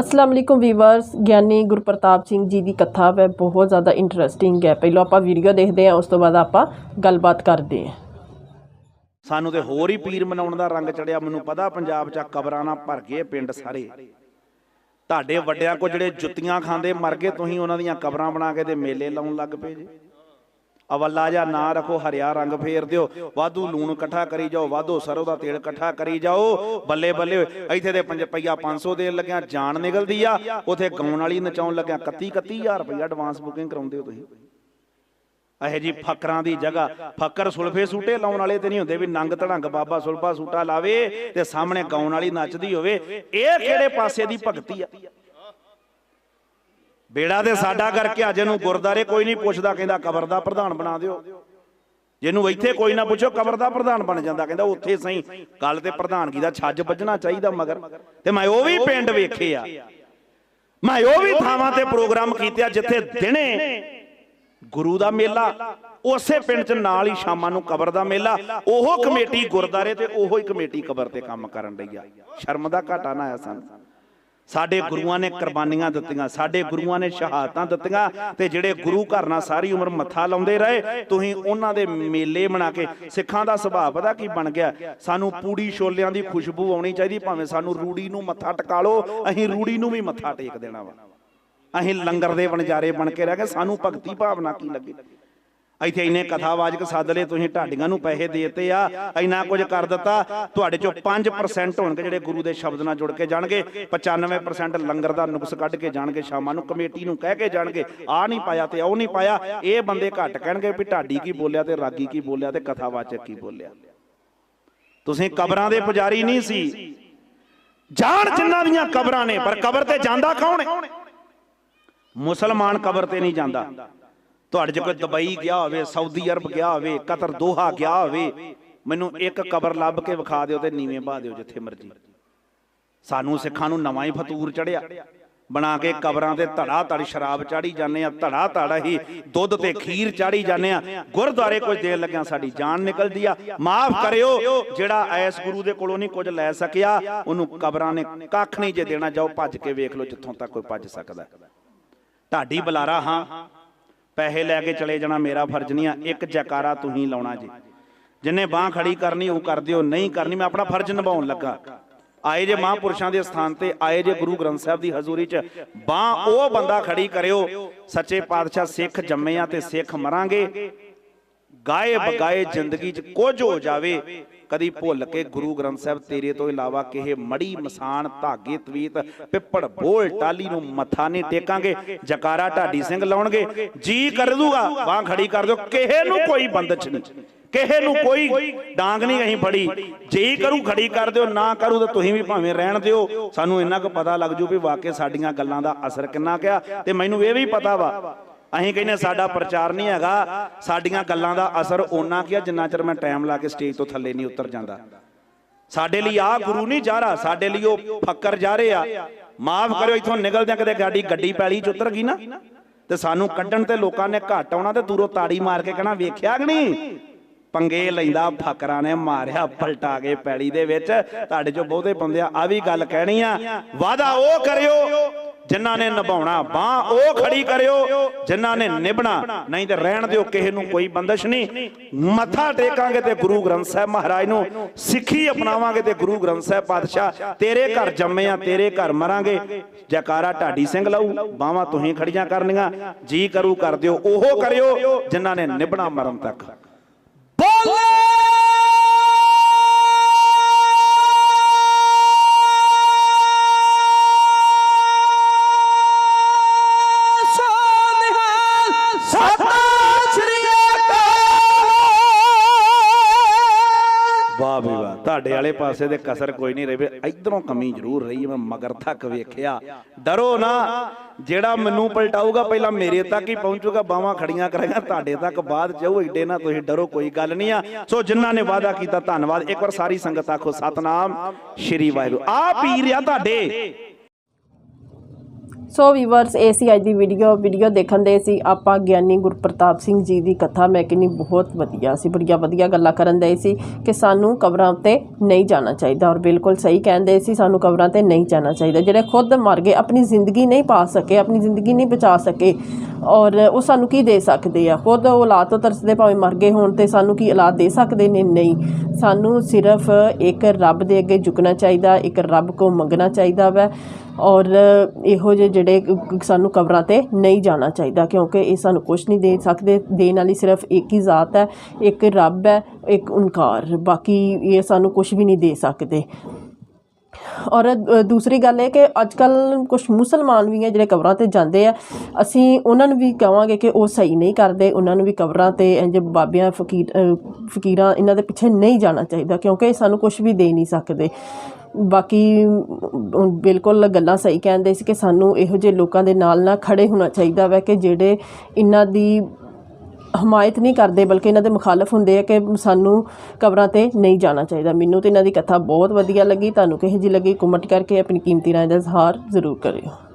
ਅਸਲਾਮ ਅਲੈਕੁਮ ਵੀਵਰਸ, ਗਿਆਨੀ ਗੁਰਪ੍ਰਤਾਪ ਸਿੰਘ ਜੀ ਦੀ ਕਥਾ ਹੈ ਬਹੁਤ ਜ਼ਿਆਦਾ ਇੰਟਰਸਟਿੰਗ ਹੈ। ਪਹਿਲਾਂ ਆਪਾਂ ਵੀਡੀਓ ਦੇਖਦੇ ਹਾਂ, ਉਸ ਤੋਂ ਬਾਅਦ ਆਪਾਂ ਗੱਲਬਾਤ ਕਰਦੇ ਹਾਂ। ਸਾਨੂੰ ਤੇ ਹੋਰ ਹੀ ਪੀਰ ਮਨਾਉਣ ਦਾ ਰੰਗ ਚੜਿਆ। ਮੈਨੂੰ ਪਤਾ ਪੰਜਾਬ 'ਚ ਕਬਰਾਂ ਨਾਲ ਭਰ ਗਏ ਪਿੰਡ ਸਾਰੇ। ਤੁਹਾਡੇ ਵੱਡਿਆਂ ਕੋ ਜਿਹੜੇ ਜੁੱਤੀਆਂ ਖਾਂਦੇ ਮਰ ਗਏ, ਤੁਸੀਂ ਉਹਨਾਂ ਦੀਆਂ ਕਬਰਾਂ ਬਣਾ ਕੇ ਤੇ ਮੇਲੇ ਲਾਉਣ ਲੱਗ ਪਏ ਜੀ। ਅਵੱਲਾ ਜਾਂ ਨਾ ਰੱਖੋ, ਹਰਿਆ ਰੰਗ ਫੇਰ ਦਿਓ। ਵਾਧੂ ਲੂਣ ਇਕੱਠਾ ਕਰੀ ਜਾਓ, ਵਾਧੂ ਸਰੋਂ ਦਾ ਤੇਲ ਇਕੱਠਾ ਕਰੀ ਜਾਓ। ਬੱਲੇ ਬੱਲੇ ਇੱਥੇ ਤੇ 5 ਰੁਪਈਆ 500 ਦੇਣ ਲੱਗਿਆ, ਜਾਨ ਨਿਕਲਦੀ ਆ। ਉਥੇ ਗਾਉਣ ਵਾਲੀ ਨਚਾਉਣ ਲੱਗਿਆ 31 31000 ਰੁਪਈਆ ਐਡਵਾਂਸ ਬੁਕਿੰਗ ਕਰਾਉਂਦੇ ਹੋ ਤੁਸੀਂ। ਇਹੋ ਜੀ ਫਕਰਾਂ ਦੀ ਜਗ੍ਹਾ, ਫਕਰ ਸੁਲਫੇ ਸੂਟੇ ਲਾਉਣ ਵਾਲੇ ਤੇ ਨਹੀਂ ਹੁੰਦੇ ਵੀ ਨੰਗ ਧੜੰਗ ਬਾਬਾ ਸੁਲਫਾ ਸੂਟਾ ਲਾਵੇ ਤੇ ਸਾਹਮਣੇ ਗਾਉਣ ਵਾਲੀ ਨੱਚਦੀ ਹੋਵੇ। ਇਹ ਕਿਹੜੇ ਪਾਸੇ ਦੀ ਭਗਤੀ ਆ? ਬੇੜਾ ਤੇ ਸਾਡਾ ਕਰਕੇ ਅੱਜ ਨੂੰ ਗੁਰਦਾਰੇ ਕੋਈ ਨਹੀਂ ਪੁੱਛਦਾ, ਕਹਿੰਦਾ ਕਬਰ ਦਾ ਪ੍ਰਧਾਨ ਬਣਾ ਦਿਓ। ਜਿਹਨੂੰ ਇੱਥੇ ਕੋਈ ਨਾ ਪੁੱਛੋ, ਕਬਰ ਦਾ ਪ੍ਰਧਾਨ ਬਣ ਜਾਂਦਾ, ਕਹਿੰਦਾ ਉੱਥੇ ਸਹੀ ਗੱਲ ਤੇ ਪ੍ਰਧਾਨਗੀ ਦਾ ਛੱਜ ਵੱਜਣਾ ਚਾਹੀਦਾ ਮਗਰ। ਤੇ ਮੈਂ ਉਹ ਵੀ ਪਿੰਡ ਵੇਖੇ ਆ ਮੈਂ ਉਹ ਵੀ ਥਾਵਾਂ ਤੇ ਪ੍ਰੋਗਰਾਮ ਕੀਤੇ ਆ ਜਿੱਥੇ ਦਿਨੇ ਗੁਰੂ ਦਾ ਮੇਲਾ, ਉਸੇ ਪਿੰਡ 'ਚ ਨਾਲ ਹੀ ਸ਼ਾਮਾਂ ਨੂੰ ਕਬਰ ਦਾ ਮੇਲਾ, ਉਹ ਕਮੇਟੀ ਗੁਰਦਾਰੇ ਤੇ ਉਹੋ ਹੀ ਕਮੇਟੀ ਕਬਰ ਤੇ ਕੰਮ ਕਰਨ ਲਈ ਆ। ਸ਼ਰਮ ਦਾ ਘਾਟਾ ਨਾ ਆਇਆ ਸਾਨੂੰ। ਸਾਡੇ ਗੁਰੂਆਂ ਨੇ ਕੁਰਬਾਨੀਆਂ ਦਿੱਤੀਆਂ ਸਾਡੇ ਗੁਰੂਆਂ ਨੇ ਸ਼ਹਾਦਤਾਂ ਦਿੱਤੀਆਂ ਤੇ ਜਿਹੜੇ ਗੁਰੂ ਘਰ ਨਾਲ ਸਾਰੀ ਉਮਰ ਮੱਥਾ ਲਾਉਂਦੇ ਰਹੇ ਤੁਸੀਂ ਉਹਨਾਂ ਦੇ ਮੇਲੇ ਬਣਾ ਕੇ ਸਿੱਖਾਂ ਦਾ ਸੁਭਾਅ ਪਤਾ ਕੀ ਬਣ ਗਿਆ? ਸਾਨੂੰ ਪੂੜੀ ਛੋਲਿਆਂ ਦੀ ਖੁਸ਼ਬੂ ਆਉਣੀ ਚਾਹੀਦੀ ਭਾਵੇਂ ਸਾਨੂੰ ਰੂੜੀ ਨੂੰ ਮੱਥਾ ਟਕਾ ਲਓ ਅਸੀਂ ਰੂੜੀ ਨੂੰ ਵੀ ਮੱਥਾ ਟੇਕ ਦੇਣਾ ਵਾ। ਅਸੀਂ ਲੰਗਰ ਦੇ ਵਣਜਾਰੇ ਬਣ ਕੇ ਰਹਿ ਗਏ ਸਾਨੂੰ ਭਗਤੀ ਭਾਵਨਾ ਕੀ ਲੱਗੇ? ਇੱਥੇ ਇੰਨੇ ਕਥਾਵਾਚਕ ਸੱਦ ਲਏ, ਤੁਸੀਂ ਢਾਡੀਆਂ ਨੂੰ ਪੈਸੇ ਦੇਤੇ ਆ, ਇੰਨਾ ਕੁਝ ਕਰ ਦਿੱਤਾ, ਤੁਹਾਡੇ ਚੋਂ 5% ਹੋਣਗੇ ਜਿਹੜੇ ਗੁਰੂ ਦੇ ਸ਼ਬਦ ਨਾਲ ਜੁੜ ਕੇ ਜਾਣਗੇ 95% ਲੰਗਰ ਦਾ ਨੁਕਸ ਕੱਢ ਕੇ ਜਾਣਗੇ, ਸ਼ਾਮਾਂ ਨੂੰ ਕਮੇਟੀ ਨੂੰ ਕਹਿ ਕੇ ਜਾਣਗੇ, ਆ ਨਹੀਂ ਪਾਇਆ ਤੇ ਉਹ ਨਹੀਂ ਪਾਇਆ, ਇਹ ਬੰਦੇ ਘੱਟ ਕਹਿਣਗੇ ਵੀ ਢਾਡੀ ਕੀ ਬੋਲਿਆ ਤੇ ਰਾਗੀ ਕੀ ਬੋਲਿਆ ਤੇ ਕਥਾਵਾਚਕ ਕੀ ਬੋਲਿਆ। ਤੁਸੀਂ ਕਬਰਾਂ ਦੇ ਪੁਜਾਰੀ ਨਹੀਂ ਸੀ। ਜਾਣ ਜਿਨ੍ਹਾਂ ਦੀਆਂ ਕਬਰਾਂ ਨੇ, ਪਰ ਕਬਰ ਤੇ ਜਾਂਦਾ ਕੌਣ ਹੈ? ਮੁਸਲਮਾਨ ਕਬਰ ਤੇ ਨਹੀਂ ਜਾਂਦਾ। ਤੁਹਾਡੇ ਜੇ ਕੋਈ ਦੁਬਈ ਗਿਆ ਹੋਵੇ, ਸਾਊਦੀ ਅਰਬ ਗਿਆ ਹੋਵੇ, ਕਤਰ ਦੋਹਾ ਗਿਆ ਹੋਵੇ, ਮੈਨੂੰ ਇੱਕ ਕਬਰ ਲੱਭ ਕੇ ਵਿਖਾ ਦਿਓ ਤੇ ਨੀਵੇਂ ਪਾ ਦਿਓ ਜਿੱਥੇ ਮਰਜ਼ੀ। ਸਾਨੂੰ ਸਿੱਖਾਂ ਨੂੰ ਨਵਾਂ ਹੀ ਫਤੂਰ ਚੜਿਆ ਬਣਾ ਕੇ ਕਬਰਾਂ ਤੇ ਧੜਾ ਧੜ ਸ਼ਰਾਬ ਚਾੜੀ ਜਾਂਦੇ ਆ ਧੜਾ ਧੜਾ ਹੀ ਦੁੱਧ ਤੇ ਖੀਰ ਚਾੜੀ ਜਾਂਦੇ ਆ ਗੁਰਦੁਆਰੇ ਕੁਝ ਦੇਰ ਲੱਗਿਆ ਸਾਡੀ ਜਾਨ ਨਿਕਲਦੀ ਆ। ਮਾਫ ਕਰਿਓ, ਜਿਹੜਾ ਐਸ ਗੁਰੂ ਦੇ ਕੋਲੋਂ ਨਹੀਂ ਕੁਝ ਲੈ ਸਕਿਆ, ਉਹਨੂੰ ਕਬਰਾਂ ਨੇ ਕੱਖ ਨਹੀਂ ਜੇ ਦੇਣਾ, ਜਾਓ ਭੱਜ ਕੇ ਵੇਖ ਲਓ ਜਿੱਥੋਂ ਤੱਕ ਕੋਈ ਭੱਜ ਸਕਦਾ। ਢਾਡੀ ਬੁਲਾਰਾ ਹਾਂ। ਪੈਸੇ ਲੈ ਕੇ ਚਲੇ ਜਾਣਾ ਮੇਰਾ ਫਰਜ਼ ਨਹੀਂ ਆ, ਇੱਕ ਜੈਕਾਰਾ ਤੁਸੀਂ ਲਾਉਣਾ ਜੀ। ਜਿੰਨੇ ਬਾਹ ਖੜੀ ਕਰਨੀ, ਉਹ ਕਰ ਦਿਓ, ਨਹੀਂ ਕਰਨੀ, ਮੈਂ ਆਪਣਾ ਫਰਜ਼ ਨਿਭਾਉਣ ਲੱਗਾ। ਆਏ ਜੇ ਮਹਾਂਪੁਰਸ਼ਾਂ ਦੇ ਸਥਾਨ ਤੇ, ਆਏ ਜੇ ਗੁਰੂ ਗ੍ਰੰਥ ਸਾਹਿਬ ਦੀ ਹਜ਼ੂਰੀ 'ਚ ਬਾਹ ਉਹ ਬੰਦਾ ਖੜੀ ਕਰਿਓ, ਸੱਚੇ ਪਾਤਸ਼ਾਹ ਸਿੱਖ ਜੰਮੇ ਆ ਤੇ ਸਿੱਖ ਮਰਾਂਗੇ। ਗਾਏ ਬਗਾਏ ਜ਼ਿੰਦਗੀ 'ਚ ਕੁਝ ਹੋ ਜਾਵੇ ਕਦੀ ਭੁੱਲ ਕੇ ਗੁਰੂ ਗ੍ਰੰਥ ਸਾਹਿਬ ਤੇਰੇ ਤੋਂ ਇਲਾਵਾ ਕਿਸੇ ਮੜੀ ਮਸਾਨ ਧਾਗੇ, ਤਵੀਤ, ਪਿੱਪੜ, ਬੋਲ ਟਾਲੀ ਨੂੰ ਮੱਥਾ ਨਹੀਂ ਟੇਕਾਂਗੇ, ਜਕਾਰਾ ਢਾਡੀ ਸਿੰਘ ਲਾਉਣਗੇ, ਜੀ ਕਰ ਦੂਗਾ, ਬਾਹ ਖੜੀ ਕਰ ਦਿਓ, ਕਿਸੇ ਨੂੰ ਕੋਈ ਬੰਦਸ਼ ਨਹੀਂ, ਕਿਸੇ ਨੂੰ ਕੋਈ ਡਾਂਗ ਨਹੀਂ ਅਹੀਂ ਫੜੀ, ਜੇ ਕਰੂ ਖੜੀ ਕਰ ਦਿਓ, ਨਾ ਕਰੂ ਤਾਂ ਤੁਸੀਂ ਵੀ ਭਾਵੇਂ ਰਹਿਣ ਦਿਓ, ਸਾਨੂੰ ਇੰਨਾ ਕੁ ਪਤਾ ਲੱਗ ਜੂ ਵੀ ਵਾਕਿਆ ਸਾਡੀਆਂ ਗੱਲਾਂ ਦਾ ਅਸਰ ਕਿੰਨਾ ਕਿਆ ਤੇ ਮੈਨੂੰ ਇਹ ਵੀ ਪਤਾ ਵਾ ਅਸੀਂ ਕਹਿੰਦੇ ਸਾਡਾ ਪ੍ਰਚਾਰ ਨਹੀਂ ਹੈਗਾ, ਸਾਡੀਆਂ ਗੱਲਾਂ ਦਾ ਅਸਰ ਓਨਾ ਕੀ ਜਿੰਨਾ ਚਿਰ ਮੈਂ ਟਾਈਮ ਲਾ ਕੇ ਸਟੇਜ ਤੋਂ ਥੱਲੇ ਨਹੀਂ ਉਤਰ ਜਾਂਦਾ। ਸਾਡੇ ਲਈ ਆ ਗੁਰੂ ਨਹੀਂ ਜਾ ਰਿਹਾ, ਸਾਡੇ ਲਈ ਉਹ ਫੱਕਰ ਜਾ ਰਹੇ ਆ। ਮਾਫ ਕਰਿਓ, ਇਥੋਂ ਨਿਕਲਦਿਆਂ ਕਦੇ ਗਾਡੀ ਗੱਡੀ ਪੈਲੀ ਚ ਉਤਰ ਗਈ ਨਾ। ਤੇ ਸਾਨੂੰ ਕੱਢਣ ਤੇ ਲੋਕਾਂ ਨੇ ਘੱਟ ਆਉਣਾ ਤੇ ਦੂਰੋਂ ਤਾੜੀ ਮਾਰ ਕੇ ਕਹਿਣਾ, ਵੇਖਿਆ ਕਿ ਨਹੀਂ? ਪੰਗੇ ਲੈਂਦਾ, ਫਕਰਾਂ ਨੇ ਮਾਰਿਆ ਪਲਟਾ ਕੇ ਪੈਲੀ ਦੇ ਵਿੱਚ। ਤੁਹਾਡੇ ਚੋਂ ਬਹੁਤੇ ਬੰਦੇ ਆ ਆ ਵੀ ਗੱਲ ਕਹਿਣੀ ਆ। ਵਾਦਾ ਉਹ ਕਰਿਓ ਜਿਨ੍ਹਾਂ ਨੇ ਨਿਭਾਉਣਾ, ਬਾਹ ਉਹ ਖੜੀ ਕਰਿਓ, ਜਿਨ੍ਹਾਂ ਨੇ ਨਿਭਣਾ। ਨਹੀਂ ਤੇ ਰਹਿਣ ਦਿਓ, ਕਿਸੇ ਨੂੰ ਕੋਈ ਬੰਦਸ਼ ਨਹੀਂ। ਮੱਥਾ ਟੇਕਾਂਗੇ ਤੇ ਗੁਰੂ ਗ੍ਰੰਥ ਸਾਹਿਬ ਮਹਾਰਾਜ ਨੂੰ, ਸਿੱਖੀ ਅਪਣਾਵਾਂਗੇ ਤੇ ਗੁਰੂ ਗ੍ਰੰਥ ਸਾਹਿਬ ਪਾਤਸ਼ਾਹ, ਤੇਰੇ ਘਰ ਜੰਮੇ ਆ, ਤੇਰੇ ਘਰ ਮਰਾਂਗੇ। ਜੈਕਾਰਾ ਢਾਡੀ ਸਿੰਘ ਲਾਊ, ਬਾਹਾਂ ਤੁਸੀਂ ਖੜੀਆਂ ਕਰਨੀਆਂ, ਜੀ ਕਰੂ ਕਰ ਦਿਓ, ਉਹ ਕਰਿਓ, ਜਿਨ੍ਹਾਂ ਨੇ ਨਿਭਣਾ ਮਰਨ ਤੱਕ। ਤੁਹਾਡੇ ਵਾਲੇ ਪਾਸੇ ਦੇ ਕਸਰ ਕੋਈ ਨਹੀਂ ਰਹੀ। ਇਧਰੋਂ ਕਮੀ ਜ਼ਰੂਰ ਰਹੀ ਮੈਂ ਮਗਰ ਤੱਕ ਵੇਖਿਆ। ਡਰੋ ਨਾ, ਜਿਹੜਾ ਮੈਨੂੰ ਪਲਟਾਊਗਾ, ਪਹਿਲਾਂ ਮੇਰੇ ਤੱਕ ਹੀ ਪਹੁੰਚੂਗਾ, ਬਾਹਾਂ ਖੜੀਆਂ ਕਰਾਂਗਾ, ਤੁਹਾਡੇ ਤੱਕ ਬਾਅਦ ਜਾਊ ਏਡੇ ਨਾ ਤੁਸੀਂ ਡਰੋ, ਕੋਈ ਗੱਲ ਨਹੀਂ ਆ। ਸੋ ਜਿਨ੍ਹਾਂ ਨੇ ਵਾਅਦਾ ਕੀਤਾ, ਧੰਨਵਾਦ। ਇੱਕ ਵਾਰ ਸਾਰੀ ਸੰਗਤ ਆਖੋ, ਸਤਨਾਮ, ਸ਼੍ਰੀ ਵਾਹਿਗੁਰੂ। ਆ ਪੀਰ ਆ ਤੁਹਾਡੇ। ਸੋ ਵੀਵਰਸ ਇਹ ਸੀ ਅੱਜ ਦੀ ਵੀਡੀਓ ਵੀਡੀਓ ਦੇਖਣ ਦੇ ਸੀ ਆਪਾਂ ਗਿਆਨੀ ਗੁਰਪ੍ਰਤਾਪ ਸਿੰਘ ਜੀ ਦੀ ਕਥਾ। ਮੈਂ ਕਹਿੰਦੀ ਬਹੁਤ ਵਧੀਆ ਸੀ, ਬੜੀਆਂ ਵਧੀਆ ਗੱਲਾਂ ਕਰਨ ਦੇ ਸੀ ਕਿ ਸਾਨੂੰ ਕਬਰਾਂ ਉੱਤੇ ਨਹੀਂ ਜਾਣਾ ਚਾਹੀਦਾ। ਔਰ ਬਿਲਕੁਲ ਸਹੀ ਕਹਿੰਦੇ ਸੀ, ਸਾਨੂੰ ਕਬਰਾਂ ਤੇ ਨਹੀਂ ਜਾਣਾ ਚਾਹੀਦਾ। ਜਿਹੜੇ ਖੁਦ ਮਰ ਗਏ, ਆਪਣੀ ਜ਼ਿੰਦਗੀ ਨਹੀਂ ਪਾ ਸਕੇ, ਆਪਣੀ ਜ਼ਿੰਦਗੀ ਨਹੀਂ ਬਚਾ ਸਕੇ। ਔਰ ਉਹ ਸਾਨੂੰ ਕੀ ਦੇ ਸਕਦੇ ਆ? ਖੁਦ ਔਲਾਦ ਤੋਂ ਤਰਸਦੇ ਭਾਵੇਂ ਮਰ ਗਏ ਹੋਣ ਤੇ ਸਾਨੂੰ ਕੀ ਔਲਾਦ ਦੇ ਸਕਦੇ ਨੇ? ਨਹੀਂ। ਸਾਨੂੰ ਸਿਰਫ ਇੱਕ ਰੱਬ ਦੇ ਅੱਗੇ ਝੁਕਣਾ ਚਾਹੀਦਾ, ਇੱਕ ਰੱਬ ਕੋ ਮੰਗਣਾ ਚਾਹੀਦਾ ਵੈ। ਔਰ ਇਹੋ ਜਿਹੇ ਜਿਹੜੇ ਸਾਨੂੰ ਕਬਰਾਂ ਤੇ ਨਹੀਂ ਜਾਣਾ ਚਾਹੀਦਾ, ਕਿਉਂਕਿ ਇਹ ਸਾਨੂੰ ਕੁਝ ਨਹੀਂ ਦੇ ਸਕਦੇ। ਦੇਣ ਵਾਲੀ ਸਿਰਫ ਇੱਕ ਹੀ ਜ਼ਾਤ ਹੈ, ਇੱਕ ਰੱਬ ਹੈ, ਇੱਕ ਓਨਕਾਰ ਬਾਕੀ ਇਹ ਸਾਨੂੰ ਕੁਝ ਵੀ ਨਹੀਂ ਦੇ ਸਕਦੇ। ਔਰ ਦੂਸਰੀ ਗੱਲ ਇਹ ਕਿ ਅੱਜ ਕੱਲ ਕੁਝ ਮੁਸਲਮਾਨ ਵੀ ਹੈ ਜਿਹੜੇ ਕਬਰਾਂ ਤੇ ਜਾਂਦੇ ਆ। ਅਸੀਂ ਉਹਨਾਂ ਨੂੰ ਵੀ ਕਹਾਂਗੇ ਕਿ ਉਹ ਸਹੀ ਨਹੀਂ ਕਰਦੇ। ਉਹਨਾਂ ਨੂੰ ਵੀ ਕਬਰਾਂ ਤੇ ਇੰਜ ਬਾਬਿਆਂ, ਫਕੀਰ ਫਕੀਰਾਂ ਇਹਨਾਂ ਦੇ ਪਿੱਛੇ ਨਹੀਂ ਜਾਣਾ ਚਾਹੀਦਾ ਕਿਉਂਕਿ ਸਾਨੂੰ ਕੁਝ ਵੀ ਦੇ ਨਹੀਂ ਸਕਦੇ। ਬਾਕੀ ਬਿਲਕੁਲ ਗੱਲਾਂ ਸਹੀ ਕਹਿੰਦੇ ਸੀ ਕਿ ਸਾਨੂੰ ਇਹੋ ਜਿਹੇ ਲੋਕਾਂ ਦੇ ਨਾਲ ਨਾ ਖੜੇ ਹੋਣਾ ਚਾਹੀਦਾ ਵੈ ਕਿ ਜਿਹੜੇ ਇਹਨਾਂ ਦੀ ਹਮਾਇਤ ਨਹੀਂ ਕਰਦੇ, ਬਲਕਿ ਇਹਨਾਂ ਦੇ ਮੁਖਾਲਫ ਹੁੰਦੇ ਆ ਕਿ ਸਾਨੂੰ ਕਬਰਾਂ ਤੇ ਨਹੀਂ ਜਾਣਾ ਚਾਹੀਦਾ। ਮੈਨੂੰ ਤੇ ਇਹਨਾਂ ਦੀ ਕਥਾ ਬਹੁਤ ਵਧੀਆ ਲੱਗੀ। ਤੁਹਾਨੂੰ ਕਿਹੋ ਜਿਹੀ ਲੱਗੀ? ਕਮੈਂਟ ਕਰਕੇ ਆਪਣੀ ਕੀਮਤੀ ਰਾਏ ਦਾ ਇਜ਼ਹਾਰ ਜ਼ਰੂਰ ਕਰਿਓ।